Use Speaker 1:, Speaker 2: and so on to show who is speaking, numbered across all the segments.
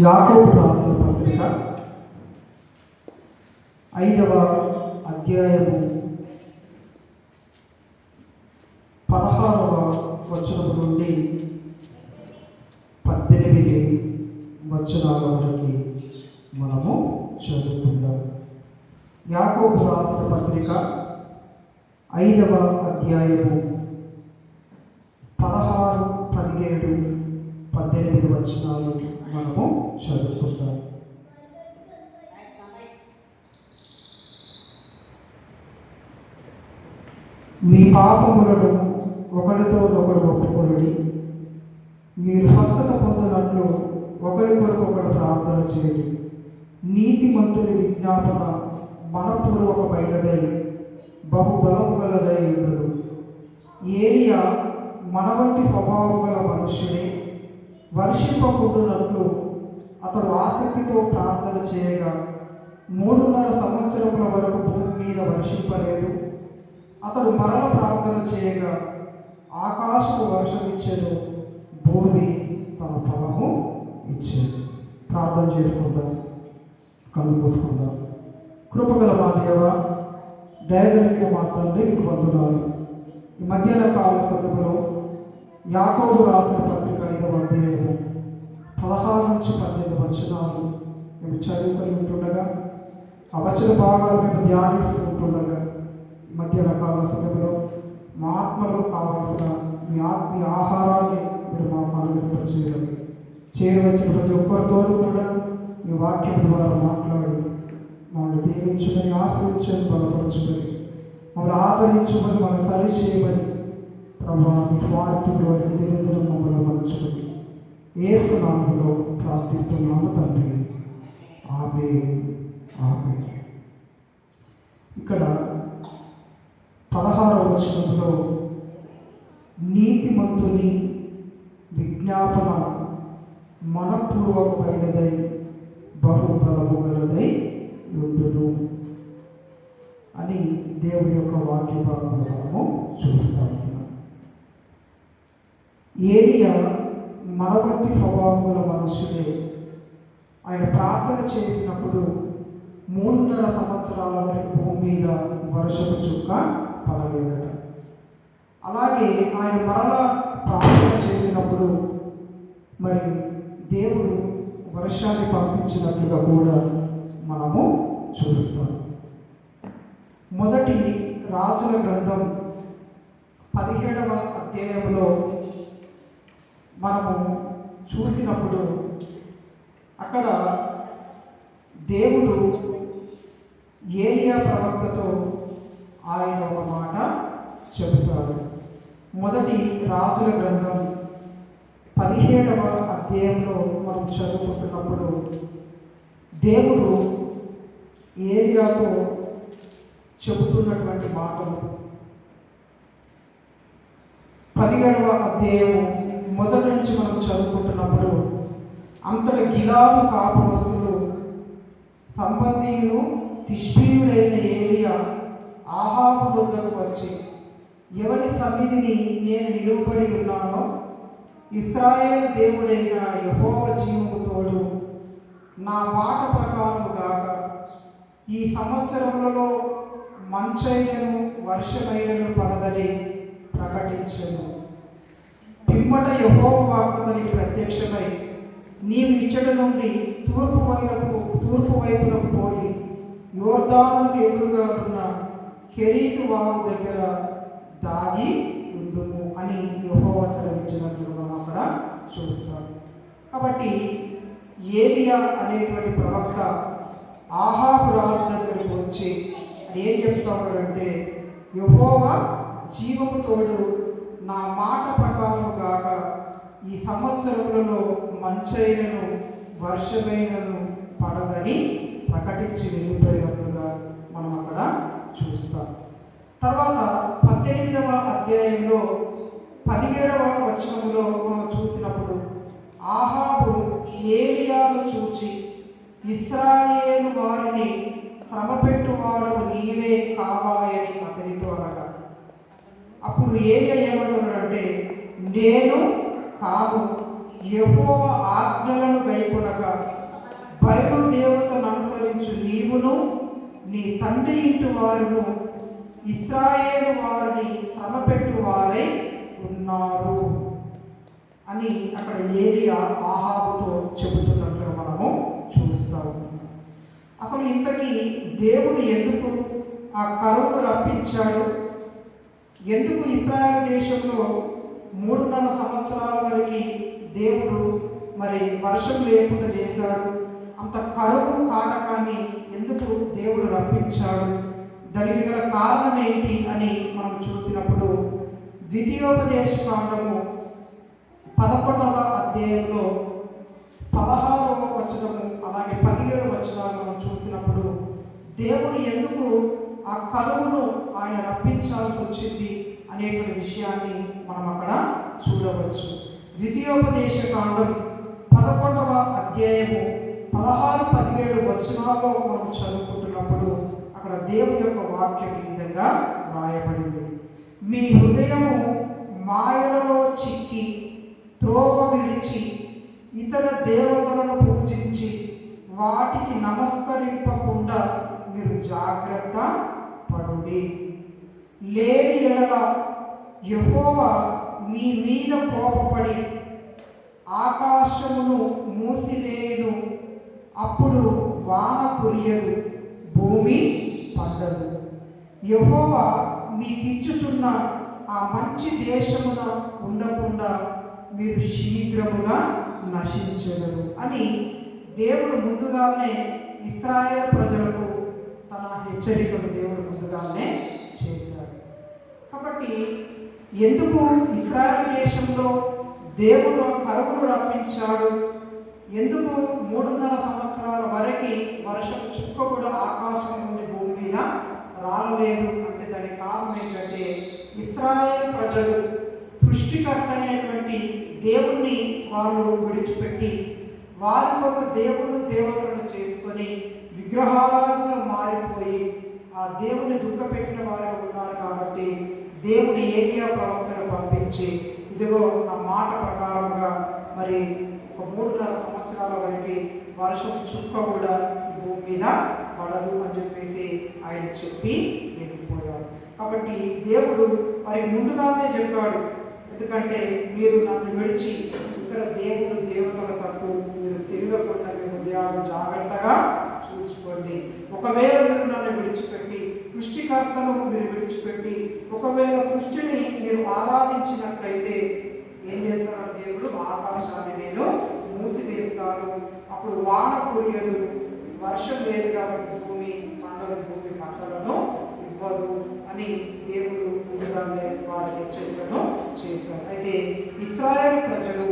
Speaker 1: యాకోబు రాసిన పత్రిక ఐదవ అధ్యాయము పదహారవ వచనం నుండి పద్దెనిమిది వచనాల వరకు మనము చదువుకుందాం. యాకోబు రాసిన పత్రిక ఐదవ అధ్యాయము పదహారు పదిహేడు పద్దెనిమిది వచనాలు మనము చదువుకుందాం. మీ పాపములను ఒకరితో ఒకడు ఒప్పుకొనుడి. మీరు స్వస్థత పొందినట్లు ఒకరి కొరకు ఒకడు ప్రార్థన చేయండి. నీతి మంతుని విజ్ఞాపన మనపూర్వకమైనదై బహుబలము గలదై ఉండడు ఏలియా మన వంటి స్వభావం గల మనుష్యుడే. వర్షింపకుండునట్లు అతడు ఆసక్తితో ప్రార్థన చేయగా మూడున్నర సంవత్సరముల వరకు భూమి మీద వర్షింపలేదు. అతడు మరల ప్రార్థన చేయగా ఆకాశపు వర్షం ఇచ్చేను భూమి తన ఫలము ఇచ్చేది ప్రార్థన చేసుకుందాం కళ్ళు మూసుకుందాం. కృపగల మా దేవ దయగలిగిన మా తండ్రి మీకు వందనాలు. ఈ మధ్యాహ్న కాల సమయంలో యాకోబు రాసిన పత్రిక అధ్యాయము పదహారు నుంచి పన్నెండు వచనాలు మేము చదువుకొని ఉంటుండగా ఆ వచన భాగాలు మేము ధ్యానిస్తూ ఉంటుండగా ఈ మధ్యాహ్న సమయంలో మా ఆత్మలకు కావలసిన మీ ఆత్మీయ ఆహారాన్ని మీరు మాకు అనుగ్రహించేయాలి చేరవచ్చిన ప్రతి ఒక్కరితో కూడా మీ వాక్యం ద్వారా మాట్లాడి మమ్మల్ని దీవించుకొని ఆశ్రయించని బలపరచుకొని మమ్మల్ని ఆదరించుకొని మనం సరి చేయమని ప్రభా మీ స్వార్థులు దినదినం మమ్మల్ని మలుచుకుని ఏసు నామంలో ప్రార్థిస్తున్నాము తండ్రి. ఆమె ఆమె ఇక్కడ పదహారవ వచనంలో నీతిమంతుని విజ్ఞాపన మనపూర్వకమైనదై బహుబలము గలదై ఉండును అని దేవుని యొక్క వాక్య భాగంలో మనము చూస్తాము. ఏలియా మనవంటి స్వభావం గల మనుషులే. ఆయన ప్రార్థన చేసినప్పుడు మూడున్నర సంవత్సరాల వరకు భూమి మీద వర్షపు చుక్క పడలేదట. అలాగే ఆయన మరలా ప్రార్థన చేసినప్పుడు మరి దేవుడు వర్షాన్ని పంపించినట్లుగా కూడా మనము చూస్తాం. మొదటి రాజుల గ్రంథం పదిహేడవ అధ్యాయంలో మనము చూసినప్పుడు అక్కడ దేవుడు ఏలియా ప్రవక్తతో ఆయన ఒక మాట చెబుతాడు. మొదటి రాజుల గ్రంథం పదిహేడవ అధ్యాయంలో మనం చదువుకుంటున్నప్పుడు దేవుడు ఏలియాతో చెబుతున్నటువంటి మాటలు. పదిహేడవ అధ్యాయం మొదటి నుంచి మనం చదువుకుంటున్నప్పుడు అంతటి గిలాము కాపురస్తులు సంబంధీయులు తిష్పీయుడైన ఏరియా ఆహాపు వద్దకు వచ్చి ఎవరి సన్నిధిని నేను నిలువబడి ఉన్నానో? ఇస్రాయేల్ దేవుడైన యహోవ జీవము తోడు నా మాట ప్రకారముగాక ఈ సంవత్సరములలో మంచైనను వర్షమైనను పడదని ప్రకటించను. పిమ్మట యహోవ వాక్కుతనికి ప్రత్యక్షమై నీవు ఇచ్చట నుండి తూర్పు వైపు తూర్పు వైపునకు పోయి యోర్దానుకు ఎదురుగా ఉన్న కెరీతు వాగు దగ్గర దాగి ఉండుము అని యహోవ సెలవిచ్చినట్లు మనం అక్కడ చూస్తాం కాబట్టి ఏలియా అనేటువంటి ప్రవక్త ఆహాబు రాజు దగ్గరకు వచ్చి ఏం చెప్తా ఉన్నాడంటే యహోవ జీవము తోడు నా మాట ప్రకారం కాక ఈ సంవత్సరములలో మంచైనను వర్షమైనను పడదని ప్రకటించి వెళ్ళిపోయినట్లుగా మనం అక్కడ చూస్తాం. తర్వాత పద్దెనిమిదవ అధ్యాయంలో పదిహేడవ వచనంలో మనం చూసినప్పుడు ఆహాబు ఏలియాను చూచి ఇస్రాయేలు వారిని శ్రమ పెట్టుకోవడం నీవే కావాలని అతనితో అనగా అప్పుడు ఏలియా ఏమంటున్నాడంటే నేను కాదు యహోవ ఆజ్ఞలను గైకొనక బయలు దేవతను అనుసరించు నీవును నీ తండ్రి ఇంటి వారును ఇస్రాయేల్ వారిని సమపెట్టు వారై ఉన్నారు. అని అక్కడ ఏది ఆహాబుతో చెబుతున్నట్లు మనము చూస్తాము అసలు ఇంతకీ దేవుడు ఎందుకు ఆ కరువు రప్పించాడు? ఎందుకు ఇస్రాయల్ దేశంలో మూడున్నర సంవత్సరాల వరకు దేవుడు మరి వర్షం లేకుండా చేశాడు. అంత కరువు కాటకాన్ని ఎందుకు దేవుడు రప్పించాడు? దానికి గల కారణం ఏంటి అని మనం చూసినప్పుడు ద్వితీయోపదేశ కాండము పదకొండవ అధ్యాయంలో పదహారవ వచనము అలాగే పదిహేడు వచనాలు మనం చూసినప్పుడు దేవుడు ఎందుకు ఆ కరువును ఆయన రప్పించాల్సి వచ్చింది అనేటువంటి విషయాన్ని మనం అక్కడ చూడవచ్చు. ద్వితీయోపదేశ కాండం పదకొండవ అధ్యాయము పదహారు పదిహేడు వచనాల్లో మనం చదువుకుంటున్నప్పుడు అక్కడ దేవుని యొక్క వాక్యం ఈ విధంగా రాయబడింది మీ హృదయము మాయలలో చిక్కి త్రోవ విడిచి ఇతర దేవతలను పూజించి వాటికి నమస్కరింపకుండా మీరు జాగ్రత్త పడుడి. లేని ఎడల యహోవా మీ మీద కోపపడి ఆకాశమును మూసివేయును. అప్పుడు వాన కురియదు భూమి పండదు. యహోవా మీకిచ్చుచున్న ఆ మంచి దేశమున ఉండకుండా మీరు శీఘ్రముగా నశించగలరు అని దేవుడు ముందుగానే ఇస్రాయేల్ ప్రజలకు తన హెచ్చరికలు దేవుడు ముందుగానే చేశాడు. కాబట్టి ఎందుకు ఇస్రాయల్ దేశంలో దేవుడు కరువును రప్పించాడు? ఎందుకు మూడున్నర సంవత్సరాల వరకు వర్షం చుక్క కూడా ఆకాశం నుండి భూమి మీద రాలేదు అంటే దానికి కారణం ఏంటంటే ఇస్రాయేల్ ప్రజలు సృష్టికర్త అయినటువంటి దేవుణ్ణి వాళ్ళు విడిచిపెట్టి వారి కొరకు దేవుడు దేవతలను చేసుకొని విగ్రహారాధనలు మారిపోయి ఆ దేవుని దుఃఖపెట్టిన వారు ఉన్నారు దేవుడు ఏలియా ప్రవక్తను పంపించి ఇదిగో నా మాట ప్రకారంగా మరి ఒక మూడున్నర సంవత్సరాల వరకు వర్షం చుక్క కూడా భూమి మీద పడదు అని చెప్పేసి ఆయన చెప్పి వెళ్ళిపోయాడు. కాబట్టి దేవుడు మరి ముందుగానే చెప్పాడు ఎందుకంటే మీరు నన్ను విడిచి ఇతర దేవుడు దేవతల తప్పు మీరు తిరగకుండా మీ హృదయాలు జాగ్రత్తగా చూసుకోండి. ఒకవేళ మీరు నన్ను విడిచిపెట్టి సృష్టికర్తను మీరు విడిచిపెట్టి ఒకవేళ సృష్టిని మీరు ఆరాధించినట్లయితే ఏం చేస్తాడు దేవుడు ఆకాశాన్ని నేను మూసివేస్తాను. అప్పుడు వాన కురియదు. వర్షం లేదు కాబట్టి భూమి పంటల భూమి పంటలను ఇవ్వదు అని దేవుడు ముందుగానే వారి హెచ్చరికను చేశారు అయితే ఇస్రాయేల్ ప్రజలు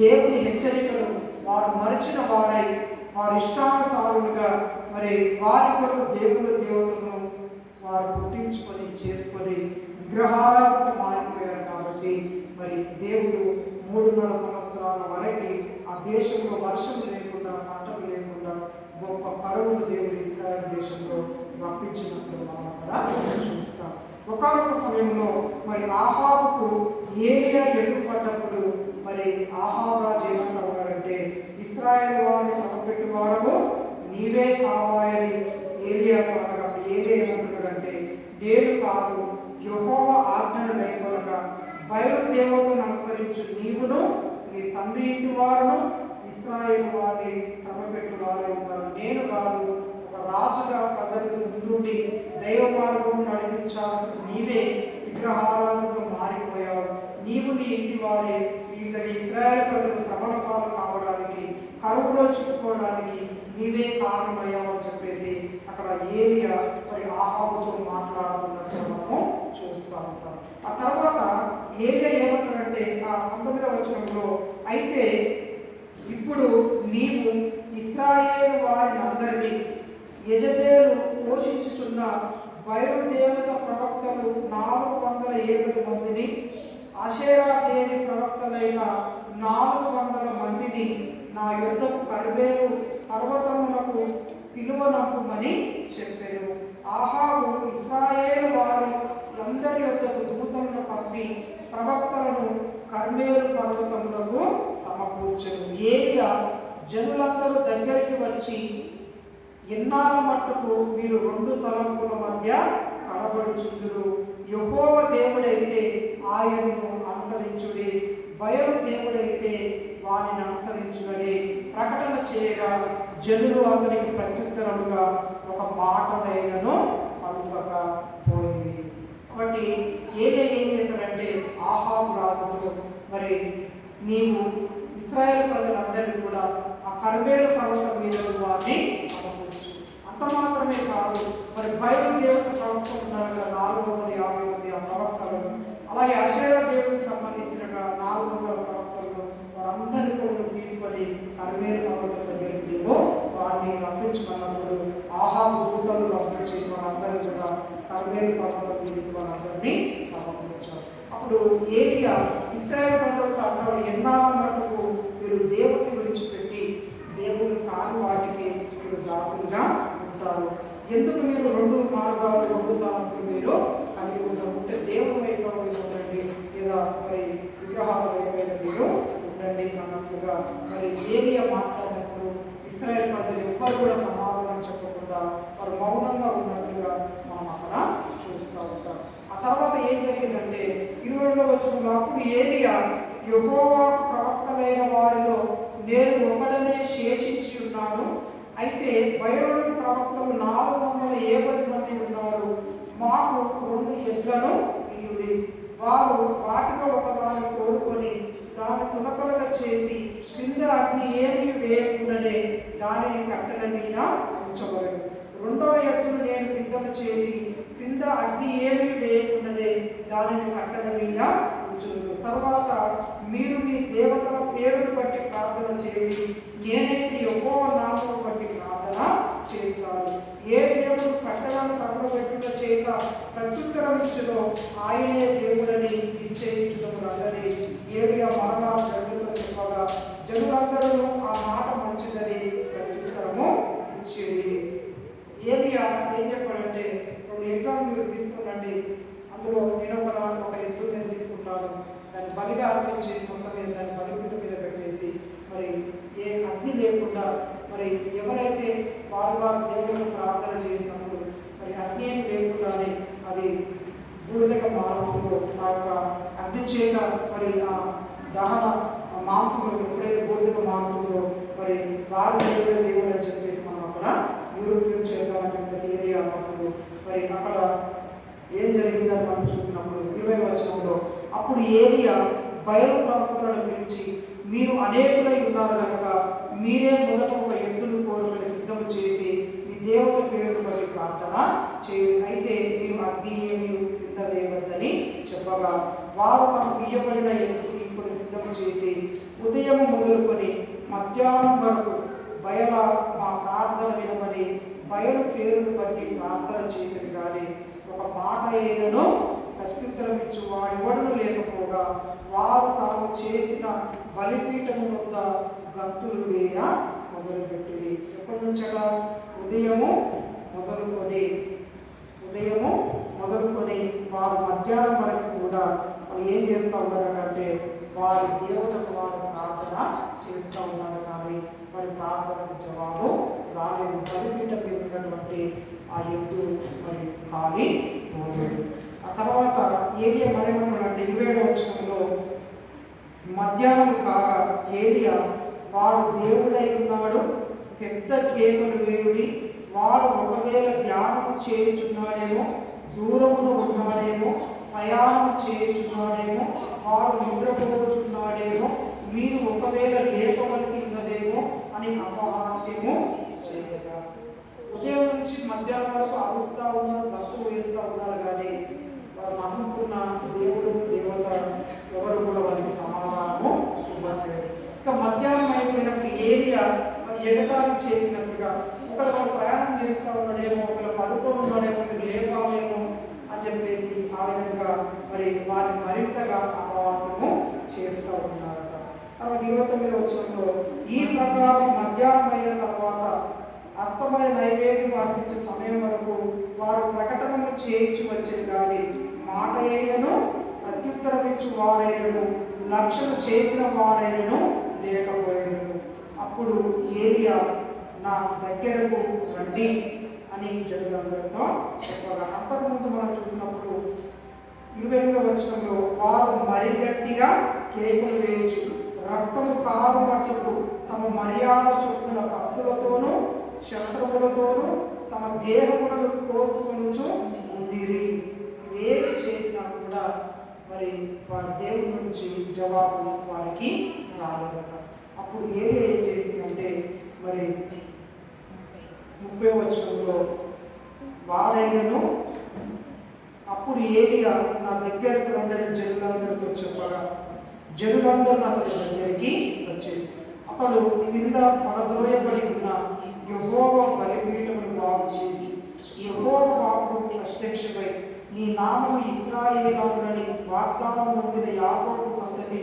Speaker 1: దేవుని హెచ్చరికలు వారు మరచిన వారై వారి ఇష్టానుసారులుగా మరి వారి కొరకు దేవుడు దేవతలను వారు పుట్టించుకొని చేసుకొని విగ్రహాలకు మారిపోయారు కాబట్టి మరి దేవుడు మూడున్నర సంవత్సరాల వరకు ఆ దేశంలో వర్షం లేకుండా పంటలు లేకుండా గొప్ప కరువును దేవుడు ఇస్రాయల్ దేశంలో రప్పించినట్లు మనం అక్కడ చూస్తాం. ఒకనొక సమయంలో మరి ఆహాబుకు ఏలియా ఎదురుపడ్డప్పుడు మరి ఆహాబు రాజు ఏమంటా ఉన్నాడంటే ఇస్రాయల్ వారిని సమపెట్టుకోవడము నీవే కావాలని ఏలియా అనగా ఏలియా ఏమంటున్నాడంటే నేను కాదు. యహోవ ఆజ్ఞను దయకొనక బయలు దేవతను అనుసరించు నీవును నీ తండ్రి ఇంటి వారును ఇస్రాయేల్ వారిని శ్రమపెట్టు వారు ఉన్నారు నేను కాదు ఒక రాజుగా ప్రజలకు ముందుండి దైవ మార్గం నడిపించాల్సిన నీవే విగ్రహాలకు మారిపోయావు. నీవు నీ ఇంటి వారే. ఇతని ఇస్రాయేల్ ప్రజలు శ్రమల పాలు కావడానికి కరువులో చిక్కుకోవడానికి నీవే కారణమయ్యావు అని అక్కడ ఏలియా మరి ఆహాబుతో మాట్లాడుతున్నట్టు మనము చూస్తూ ఉంటాం. ఆ తర్వాత ఏలియా ఏమంటాడంటే ఆ పంతొమ్మిదవ వచనంలో అయితే ఇప్పుడు నీవు ఇస్రాయేల్ వారిని అందరినీ యజమేలు పోషించుచున్న బయలుదేవత ప్రవక్తలు నాలుగు వందల ఏడు మందిని అషేరా దేవి ప్రవక్తలైన నాలుగు వందల మందిని నా యొద్దకు కరివేలు పర్వతమునకు పిలువనప్పుమని చెప్పాను. ఆహాబు ఇస్రాయేల్ వారి అందరి యొద్దకు దూతలను పంపి ప్రవక్తలను కర్మేలు పర్వతములకు సమకూర్చను. ఏలియా జనులందరూ దగ్గరికి వచ్చి ఎన్నాళ్ళ మట్టుకు మీరు రెండు తలంపుల మధ్య కనబడుచుందురు? యహోవ దేవుడైతే ఆయన్ను అనుసరించుడి బయలు దేవుడైతే వానిని అనుసరించుడని ప్రకటన చేయగా జనులు అతనికి ప్రత్యుత్తరముగా ఒక మాటనైనను పలుకక పోయింది కాబట్టి ఏదే ఏం చేశారంటే ఆహాం రాజుతో మరి నీవు ఇస్రాయేల్ ప్రజలందరినీ కూడా ఆ కర్మేలు పర్వతం మీద వారిని సమకూర్చు అంత మాత్రమే కాదు మరి బయలు దేవత ప్రవక్త ఉన్నారు కదా నాలుగు వందల యాభై మంది ఆ ప్రవక్తలు అలాగే అశేర దేవుడికి సంబంధించిన నాలుగు వందల ప్రవక్తలు వారందరినీ కూడా నువ్వు తీసుకొని కర్మేలు పర్వతం దగ్గరికి నీవు వారిని రప్పించుకున్నప్పుడు ఆహాబు దూతలు రప్పించి వారందరినీ కూడా కర్మేలు పర్వతం మీదకి వారందరినీ సమకూర్చారు అప్పుడు ఏలియా ఇస్రాయేల్ ప్రజలతో అంటారు ఎన్నాళ్ళ మటుకు మీరు దేవుడిని విడిచిపెట్టి దేవుని కాని వాటికి మీరు దాసులుగా ఉంటారు ఎందుకు మీరు రెండు మార్గాలు రెండు తలంపులు మీరు కలిగి ఉంటారు ఉంటే దేవుని వైపు మీరు ఉండండి లేదా మరి విగ్రహాల వైపు మీరు ఉండండి అన్నట్టుగా మరి ఏలియా మాట్లాడినప్పుడు ఇస్రాయేల్ ప్రజలు ఎవ్వరు కూడా సమాధానం చెప్పకుండా వారు మౌనంగా ఉన్నట్టుగా మనం అక్కడ చూస్తూ ఉంటాం ఆ తర్వాత ఏం జరిగిందంటే ఇరవై వచ్చిన అప్పుడు ఏలియా యహోవా ప్రవక్తలైన వారిలో నేను ఒకడనే శేషించి ఉన్నాను. అయితే బయలు ప్రవక్తలు నాలుగు వందల ఏపది మంది ఉన్నారు. మాకు రెండు ఎడ్లను ఇయుడి వారు వాటిలో ఒక దాన్ని కోరుకొని దాన్ని తునకలుగా చేసి క్రింద అగ్ని ఏమి వేయకుండానే దానిని కట్టెల మీద ఉంచబడు రెండవ ఎత్తును నేను సిద్ధం చేసి క్రింద అగ్ని ఏమీ వేయకుండానే దానిని పట్టణ మీద ఉంచుదురు తర్వాత మీరు మీ దేవతల పేరును బట్టి ప్రార్థన చేయండి. నేనైతే ఎక్కువ నామం బట్టి ప్రార్థన చేస్తాను. ఏ దేవుడు కట్టెలను తగలబెట్టుట చేత ప్రత్యుత్తరం ఇచ్చుదో ఆయనే దేవుడని నిశ్చయించుటకు రంగని ఏరియా మరణాలు జరుగుతో చెప్పగా జనులందరూ ఆ మాట మంచిదని ప్రత్యుత్తరము ఇచ్చేది ఏలియా ఏం చెప్పాడంటే రెండు ఎకరాలు మీరు తీసుకురండి అందులో నేను ఒక దాంట్లో ఒక ఎద్దు నేను తీసుకుంటాను దాన్ని బలిగా అర్పించి మొత్తం మీద దాన్ని బలిపీఠ మీద పెట్టేసి మరి ఏ అగ్ని లేకుండా మరి ఎవరైతే వారు వారు దేవుని ప్రార్థన చేసినప్పుడు మరి అగ్ని ఏం లేకుండానే అది బూడిదగా మారుతుందో ఆ యొక్క అగ్ని చేత మరి ఆ దహన ఆ మాంసం ఎప్పుడైతే బూడిదగా మారుతుందో మరి వారి దేవుడే దేవుడు అని చెప్పేసి మనం అక్కడ యూరోపియన్ చేద్దామని చెప్పేసి ఏరియా అన్నప్పుడు మరి అక్కడ ఏం జరిగిందని మనం చూసినప్పుడు ఇరవై వచ్చినప్పుడు అప్పుడు ఏరియా బయలు ప్రవక్తలను పిలిచి మీరు అనేకులై ఉన్నారు కనుక మీరే మొదట ఒక ఎద్దును కోరుకుని సిద్ధం చేసి మీ దేవత పేరు మరి ప్రార్థన చేయండి. అయితే మీరు అగ్ని ఏమి కింద వేయవద్దని చెప్పగా వారు తమ గీయబడిన ఎద్దు తీసుకొని సిద్ధం చేసి ఉదయం మొదలుకొని మధ్యాహ్నం వరకు బయల మా ప్రార్థన వినమని బయలు పేరును బట్టి ప్రార్థన చేసిన కానీ ఒక మాట అయినను ప్రత్యుత్తరం ఇచ్చు వాడెవడను లేకపోగా వారు తాము చేసిన బలిపీఠము యొక్క గంతులు వేయ మొదలుపెట్టింది ఎప్పటి నుంచగా ఉదయము మొదలుకొని ఉదయము మొదలుకొని వారు మధ్యాహ్నం వరకు కూడా వాళ్ళు ఏం చేస్తూ ఉన్నారంటే వారి దేవతకు వారు ప్రార్థన చేస్తూ ఉన్నారు కానీ వారి ప్రార్థనకు జవాబు రాలేదు. బలిపీఠం మీద ఉన్నటువంటి ఆ ఎద్దు మరి ఖాళీ పోలేదు ఆ తర్వాత ఏరియా మరేమన్నాడంటే మధ్యాహ్నం కాగా ఏరియా వాడు దేవుడై ఉన్నాడు. పెద్ద కేకులు వేయుడి. వాడు ఒకవేళ ధ్యానం చేయుచున్నాడేమో దూరమున ఉన్నాడేమో ప్రయాణం చేయుచున్నాడేమో వాడు నిద్రపోచున్నాడేమో మీరు ఒకవేళ లేపవలసి ఉన్నదేమో అని అపహాస్యము చేయగా. ఉదయం నుంచి మధ్యాహ్నం వరకు అరుస్తూ ఉన్నారు భక్తులు వేస్తూ ఉన్నారు. కానీ వారు నమ్ముకున్న దేవుడు దేవత ఎవరు కూడా వారికి సమాధానము ఇవ్వట్లేదు ఇక మధ్యాహ్నం అయిపోయినప్పుడు మరి చేసినట్టుగా ఒకరు వాళ్ళు ప్రయాణం చేస్తూ ఉన్నాడేమో ఒకరు పడుకొని ఉన్నాడేమో మీరు లేపాలేమో అని చెప్పేసి ఆ విధంగా మరి వారిని మరింతగా అపవాదము చేస్తూ ఉన్నారట. తర్వాత ఇరవై తొమ్మిది వచ్చినప్పుడు ఈ ప్రకారం మధ్యాహ్నమైన తర్వాత అస్తమయ నైవేద్యం అర్పించే సమయం వరకు వారు ప్రకటనను చేయించి వచ్చేది కానీ మాట అయినను ప్రత్యుత్తరం ఇచ్చు వాడైనను లక్ష్యం చేసిన వాడైనను అప్పుడు ఏలియా నా దగ్గరకు రండి అని జనులందరితో చెప్పగా అంతకుముందు మనం చూసినప్పుడు ఇరవై ఎనిమిదవ వచనంలో వారు మరి గట్టిగా కేకలు వేయచ్చు రక్తము కారునట్లు తమ మర్యాద చొప్పున కత్తులతోనూ శస్త్రములతోనూ తమ దేహములను కోసుకొనుచు ఉండిరి. ఏది చేసినా కూడా మరి వారి దేవుడి నుంచి జవాబు వారికి రాలేదు అప్పుడు ఏది ఏం చేసిందంటే మరి ముప్పై వచనంలో వాడైనను అప్పుడు ఏలియా నా దగ్గరకు ఉండని జనులందరితో చెప్పగా జనులందరూ అతని దగ్గరికి వచ్చేది. అతడు కింద పడద్రోయబడి ఉన్న యహోవ బలిపీఠమును బాగు చేసి యహోవ బాబు ప్రత్యక్షమై నీ నామము ఉండని వాగ్దానం పొందిన యాకోబు సంగతి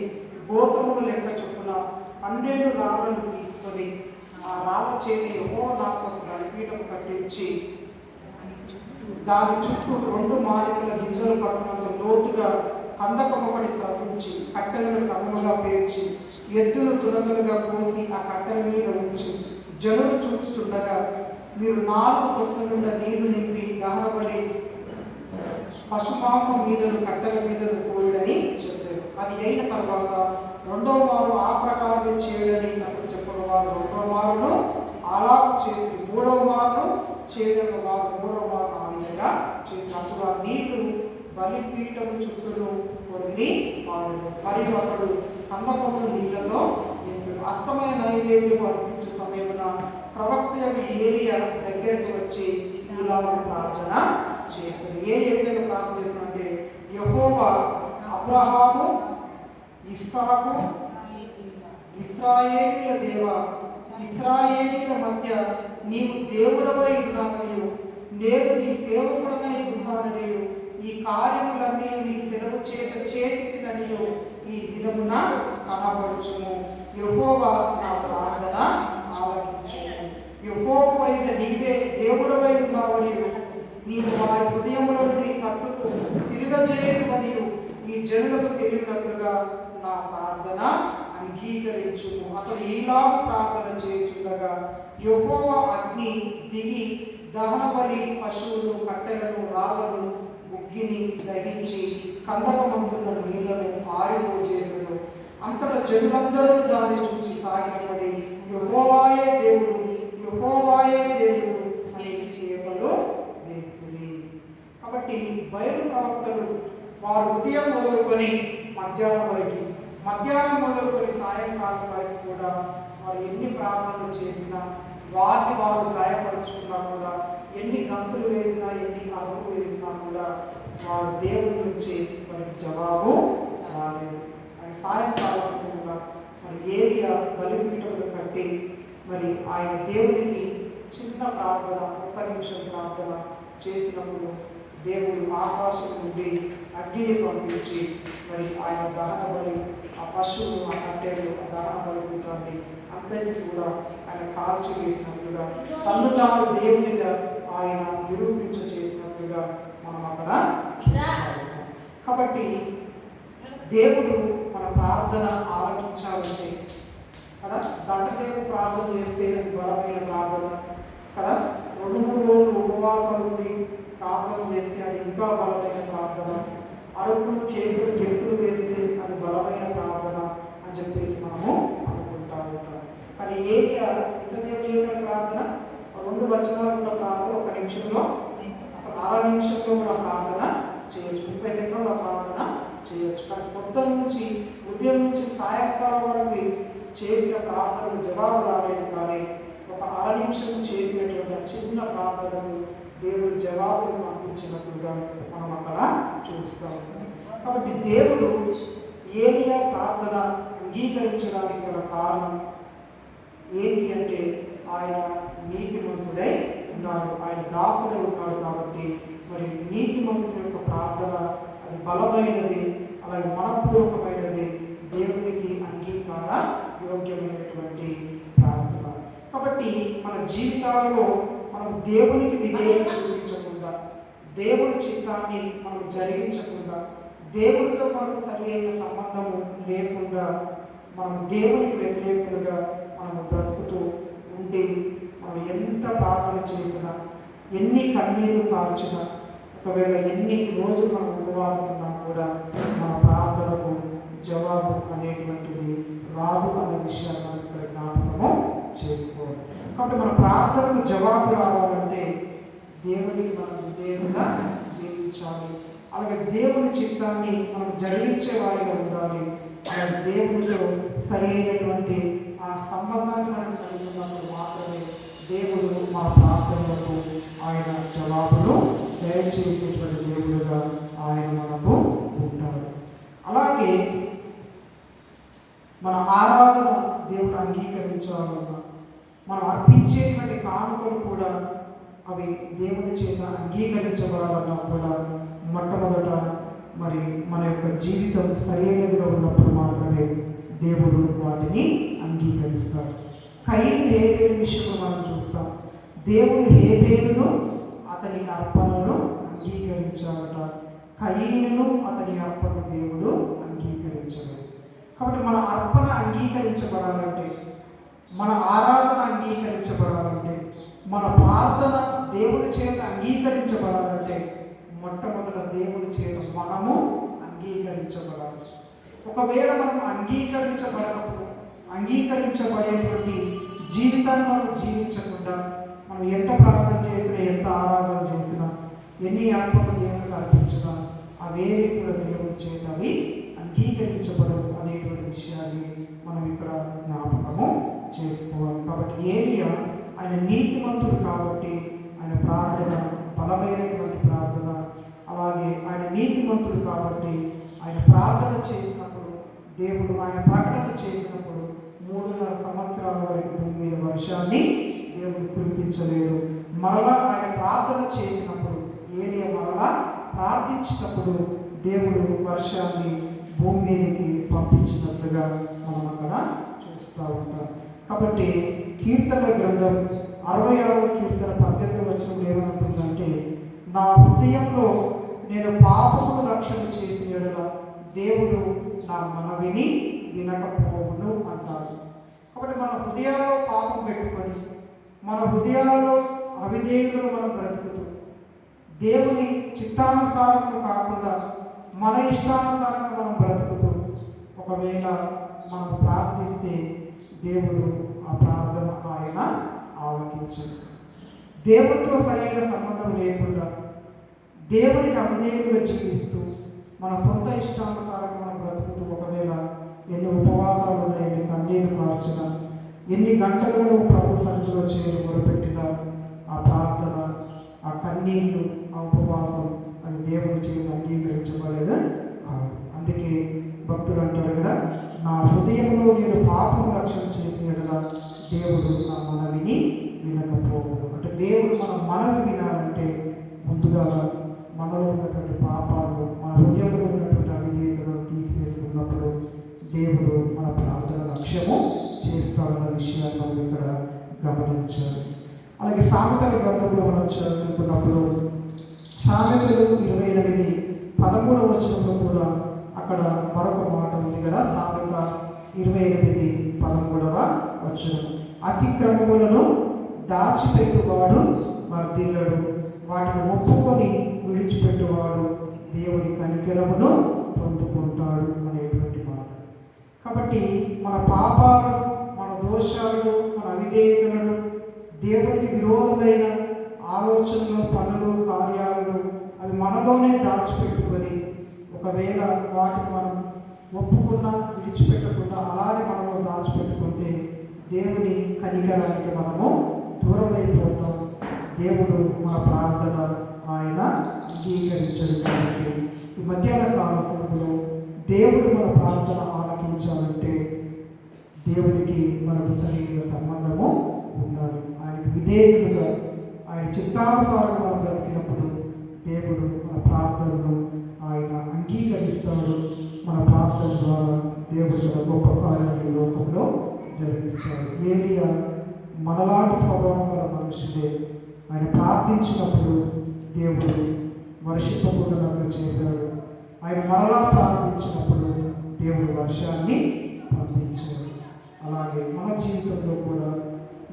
Speaker 1: గోత్రములు లెక్క చొప్పున పన్నెండు రాళ్ళను తీసుకొని ఆ రాళ్ళ చేతి యహోవ నామకు బలిపీఠం కట్టించి దాని చుట్టూ రెండు మాలికల గింజలు పట్టినంత లోతుగా కందకమ్మబడి తప్పించి కట్టెలను క్రమముగా పేర్చి ఎద్దులు దురదలుగా కోసి ఆ కట్టెల మీద ఉంచి జనులు చూస్తుండగా మీరు నాలుగు తొట్ల నుండి నీరు నింపి దహనబలి పశుమాంసం మీదను కట్టెల మీదను పోయడని చెప్పారు. అది అయిన తర్వాత రెండో మారు ఆ ప్రకారం చేయడని అతను చెప్పిన వారు రెండో మారును అలా చేసి మూడో మారు చేయడం వారు మూడో మారు ఆ విధంగా చేసినప్పుడు ఆ నీళ్ళు బలిపీఠము చుట్టూ కొన్ని వాడు మరియు అతడు కందకము నీళ్ళతో నింపాడు. అస్తమైన నైవేద్యం అర్పించే సమయమున ప్రవక్త యొక్క ఏలియా దగ్గరికి వచ్చి ఇలా ప్రార్థన చేశారు ఏ ఏ విధంగా ప్రార్థన అంటే యహోవా అబ్రహాము ఇస్సాకు ఇస్రాయేలీల దేవ ఇస్రాయేలీల మధ్య నీవు దేవుడవై ఉన్నావనియు నేను నీ సేవకుడనై ఉన్నాననియు ఈ కార్యములన్నీ నీ సెలవు చేత చేసిననియు ఈ దినమున కనపరచుము యెహోవా నా ప్రార్థన ఆలకించుము. యెహోవైన నీవే దేవుడవై ఉన్నావనియు నీవు వారి హృదయముల నుండి తట్టుకు తిరగజేయదు మరియు ఈ జనులకు తెలియనట్లుగా నా ప్రార్థన అంగీకరించుము. అతడు ఈలాగు ప్రార్థన చేయుచుండగా యహోవ అగ్ని దిగి దహనబలి పశువులు కట్టెలను రాళ్ళను ముగ్గిని దహించి కందకమంతున్న నీళ్ళను ఆరిపోచేసను అంతట జనులందరూ దాన్ని చూసి సాగిపడి యహోవాయే దేవుడు యహోవాయే దేవుడు అని కేవలు వేసిరి. కాబట్టి బయలు ప్రవక్తలు వారు ఉదయం మొదలుకొని మధ్యాహ్నం వరకు మధ్యాహ్నం మొదలుకొని సాయంకాలం వరకు కూడా వారు ఎన్ని ప్రార్థనలు చేసినా వారిని వారు గాయపరుచుకున్నా కూడా ఎన్ని గంతులు వేసినా ఎన్ని అరువులు వేసినా కూడా వారు దేవుడి నుంచి మనకి జవాబు రాలేదు. అని సాయంకాలం కూడా మరి ఏరియా బలిపీఠములు కట్టి మరి ఆయన దేవుడికి చిన్న ప్రార్థన ఒక్క నిమిషం ప్రార్థన చేసినప్పుడు దేవుడు ఆకాశం నుండి అగ్నిని పంపించి మరి ఆయన దహన బలి పశువులు ఆ కట్టెలు ఆ దహన బలిపీఠాన్ని అంతటి కూడా ఆయన కాల్చి వేసినట్లుగా తను తాను దేవునిగా ఆయన నిరూపించ చేసినట్లుగా మనం అక్కడ చూస్తాము. కాబట్టి దేవుడు మన ప్రార్థన ఆలకించాలంటే కదా? గంటసేపు ప్రార్థన చేస్తే అది బలమైన ప్రార్థన కదా? రెండు మూడు రోజులు ఉపవాసాలు ఉండి ప్రార్థన చేస్తే అది ఇంకా బలమైన ప్రార్థన. అరుపులు కేకులు గెంతులు వేస్తే అది బలమైన ప్రార్థన. అని చెప్పేసి మనము అనుకుంటా ఉంటాం. కానీ ఏది ఎంతసేపు చేసిన ప్రార్థన? రెండు వచనాలు ఉన్న ప్రార్థన ఒక నిమిషంలో అసలు అర నిమిషంలో కూడా ప్రార్థన చేయొచ్చు. ముప్పై సెకండ్ల ప్రార్థన చేయొచ్చు. కానీ పొద్దున నుంచి ఉదయం నుంచి సాయంకాలం వరకు చేసిన ప్రార్థనకు జవాబు రాలేదు. కానీ ఒక అర నిమిషం చేసినటువంటి చిన్న ప్రార్థనకు దేవుడు జవాబును పంపించినట్లుగా మనం అక్కడ చూస్తాం. కాబట్టి దేవుడు ఏలియా ప్రార్థన అంగీకరించడానికి గల కారణం ఏంటి అంటే ఆయన నీతిమంతుడై ఉన్నాడు. ఆయన దాసుడై ఉన్నాడు కాబట్టి మరి నీతిమంతుని యొక్క ప్రార్థన అది బలమైనది అలాగే మనపూర్వకమైనది దేవునికి అంగీకార యోగ్యమైనటువంటి ప్రార్థన. కాబట్టి మన జీవితాలలో మనం దేవునికి విధేయత చూపించకుండా దేవుని చిత్తాన్ని మనం జరిగించకుండా దేవుడితో మనకు సరి అయిన సంబంధము లేకుండా మనం దేవునికి వ్యతిరేకులుగా మనం బ్రతుకుతూ ఉంటే చేసినా ఎన్ని కన్నీళ్ళు కార్చినా ఒకవేళ ఎన్ని రోజులు మనం ఉపవాసం ఉన్నా కూడా మన ప్రార్థనకు జవాబు అనేటువంటిది రాదు అనే విషయాన్ని మనం ఇక్కడ జ్ఞాపకము చేసుకోవాలి. కాబట్టి మన ప్రార్థనకు జవాబు రావాలంటే దేవునికి మనం విధేయంగా జీవించాలి. అలాగే దేవుని చిత్తాన్ని మనం జరిగించే వారిగా ఉండాలి. దేవుడితో దేవునితో సరైనటువంటి ఆ సంబంధాన్ని మనం కలిగి ఉన్నప్పుడు మాత్రమే దేవుడు మా ప్రార్థనలకు ఆయన జవాబును దయచేసేటువంటి దేవుడుగా ఆయన మనకు ఉంటాడు. అలాగే మన ఆరాధన దేవుడు అంగీకరించాలన్నా మనం అర్పించేటువంటి కానుకలు కూడా అవి దేవుని చేత అంగీకరించబడాలన్నా కూడా మొట్టమొదట మరి మన యొక్క జీవితం సరైనదిగా ఉన్నప్పుడు మాత్రమే దేవుడు వాటిని అంగీకరిస్తాడు. కయ్యను హేబేలు విషయంలో మనం చూస్తాం. దేవుడు హేబేలును అతని అర్పణను అంగీకరించాడట. కయ్యను అతని అర్పణ దేవుడు అంగీకరించలేదు. కాబట్టి మన అర్పణ అంగీకరించబడాలంటే మన ఆరాధన అంగీకరించబడాలంటే మన ప్రార్థన దేవుని చేత అంగీకరించబడాలంటే మొట్టమొదట దేవుని చేత మనము అంగీకరించబడాలి ఒకవేళ మనం అంగీకరించబడినప్పుడు అంగీకరించబడేటువంటి జీవితాన్ని మనం జీవించకుండా మనం ఎంత ప్రార్థన చేసినా ఎంత ఆరాధన చేసినా ఎన్ని అర్పణ దేవునికి అర్పించినా అవేవి కూడా దేవుని చేత అవి అంగీకరించబడవు అనేటువంటి విషయాన్ని మనం ఇక్కడ జ్ఞాపకము చేసుకోవాలి. కాబట్టి ఏలియా ఆయన నీతిమంతుడు కాబట్టి ఆయన ప్రార్థన బలమైనటువంటి ప్రార్థన అలాగే ఆయన నీతిమంతుడు కాబట్టి ఆయన ప్రార్థన చేసినప్పుడు దేవుడు ఆయన ప్రకటన చేసినప్పుడు మూడున్నర సంవత్సరాల వరకు భూమి మీద వర్షాన్ని దేవుడు కురిపించలేదు. మరలా ఆయన ప్రార్థన చేసినప్పుడు ఏలియ మరలా ప్రార్థించినప్పుడు దేవుడు వర్షాన్ని భూమి మీదకి పంపించినట్లుగా మనం అక్కడ చూస్తూ ఉంటాం. కాబట్టి కీర్తన గ్రంథం అరవై ఆరు కీర్తన పద్దెనిమిది వచ్చిన ఏమనుకుందంటే నా హృదయంలో నేను పాపము లక్ష్యం చేసిన దేవుడు నా మనవిని వినకపోవును అంటాడు. కాబట్టి మన హృదయాల్లో పాపం పెట్టుకొని మన హృదయాల్లో అవిధేయులు మనం బ్రతుకుతూ దేవుని చిత్తానుసారంగా కాకుండా మన ఇష్టానుసారంగా మనం బ్రతుకుతూ ఒకవేళ మనం ప్రార్థిస్తే దేవుడు ఆ ప్రార్థన ఆయన ఆలకించడు. దేవుడితో సరైన సంబంధం లేకుండా దేవునికి అవిధేయులుగా జీవిస్తూ మన సొంత ఇష్టానుసారంగా మనం బ్రతుకుతూ ఒకవేళ ఎన్ని ఉపవాసాలు ఉన్నాయి ఎన్ని కన్నీళ్ళు కార్చిన ఎన్ని గంటలను ప్రభు సన్నిధిలో చేరి మొరపెట్టిన ఆ ప్రార్థన ఆ కన్నీళ్ళు ఆ ఉపవాసం అది దేవుని చేతి అంగీకరించబడేదా కాదు. అందుకే భక్తుడు అంటాడు కదా నా హృదయంలో నేను పాపం లక్ష్యం చేసిన కదా దేవుడు నా మనవిని వినకపోవు అంటే దేవుడు మన మనవి వినాలంటే ముందుగా మనలో ఉన్నటువంటి పాపాలు మన హృదయంలో ఉన్నటువంటి అవిధేయతలను తీసివేసుకున్నప్పుడు దేవుడు మన ప్రార్థన లక్ష్యము చేస్తాడన్న విషయాన్ని మనం ఇక్కడ గమనించాలి. అలాగే సామెతల గ్రంథంలో మనం చదువుకున్నప్పుడు సామెతలు ఇరవై ఎనిమిది పదమూడవ వచనంలో కూడా అక్కడ మరొక మాట ఉంది కదా సామెత ఇరవై ఎనిమిది పదమూడవ వచనం. అతిక్రమములను దాచిపెట్టువాడు వర్ధిల్లడు వాటిని ఒప్పుకొని విడిచిపెట్టువాడు. దేవుని కనికరమును పొందుకుంటాడు అనేటువంటి మాట. కాబట్టి మన పాపాలను మన దోషాలను మన అవిధేయతలను దేవునికి విరోధమైన ఆలోచనలు పనులు కార్యాలను అవి మనలోనే దాచిపెట్టుకొని ఒకవేళ వాటిని మనం ఒప్పుకున్నా విడిచిపెట్టకుండా అలానే మనలో దాచిపెట్టుకుంటే దేవుని కనికరానికి మనము దూరమైపోతాం. దేవుడు మన ప్రార్థన ఆయన అంగీకరించడు కాబట్టి ఈ మధ్యాహ్న కాల సమయంలో దేవుడు మన ప్రార్థన ఆలకించాలంటే దేవునికి మనకు సరైన సంబంధము ఉండాలి. ఆయనకు విధేయులుగా ఆయన చిత్తానుసారం మనం బ్రతికినప్పుడు దేవుడు మన ప్రార్థనను ఆయన అంగీకరిస్తాడు. మన ప్రార్థన ద్వారా దేవుడు తన గొప్ప కార్యాలు లోకంలో జరిగిస్తాడు. ఏరియా మనలాంటి స్వభావం గల మనుషులే ఆయన ప్రార్థించినప్పుడు దేవుడు వర్షింపబడినట్లు చేశాడు. ఆయన మరలా ప్రార్థించినప్పుడు దేవుడు వర్షాన్ని పంపించాడు. అలాగే మన జీవితంలో కూడా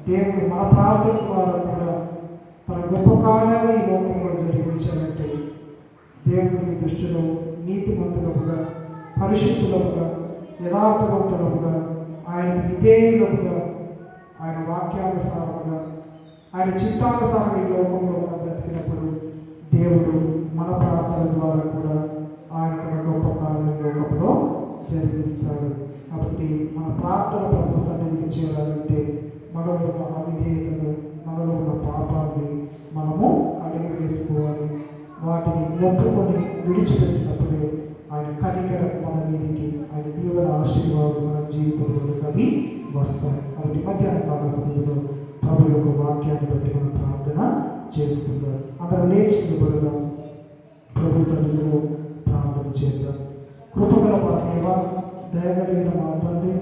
Speaker 1: దేవుడు మన ప్రార్థన ద్వారా కూడా తన గొప్ప కార్యాలు ఈ లోకంలో జరిగించాలంటే దేవుని దృష్టిలో నీతిమంతులముగా పరిశుద్ధులముగా యథార్థవంతులముగా ఆయన విధేయులముగా ఆయన వాక్యానుసారముగా ఆయన చిత్తానుసారంగా ఈ లోకంలో దేవుడు మన ప్రార్థన ద్వారా కూడా ఆయన తన గొప్ప కార్యం లోకంలో జరిగిస్తాడు. కాబట్టి మన ప్రార్థన ప్రభు సన్నిధికి చేరాలంటే మనలో ఉన్న అవిధేయతను మనలో ఉన్న పాపాన్ని మనము అడిగి వేసుకోవాలి. వాటిని ఒప్పుకొని విడిచిపెట్టినప్పుడే ఆయన కనికర మన మీదకి ఆయన దీవెన ఆశీర్వాదం మన జీవితంలోకి అవి వస్తాయి. కాబట్టి మధ్యాహ్న కాల సమయంలో ప్రభు యొక్క వాక్యాన్ని బట్టి మన ప్రార్థన చేసుకుందాం అందరం లేచి నిలబడదాం ప్రభు సన్నిధిలో ప్రార్థన చేద్దాం. కృపగల మా దేవ దయగలిగిన మా తండ్రి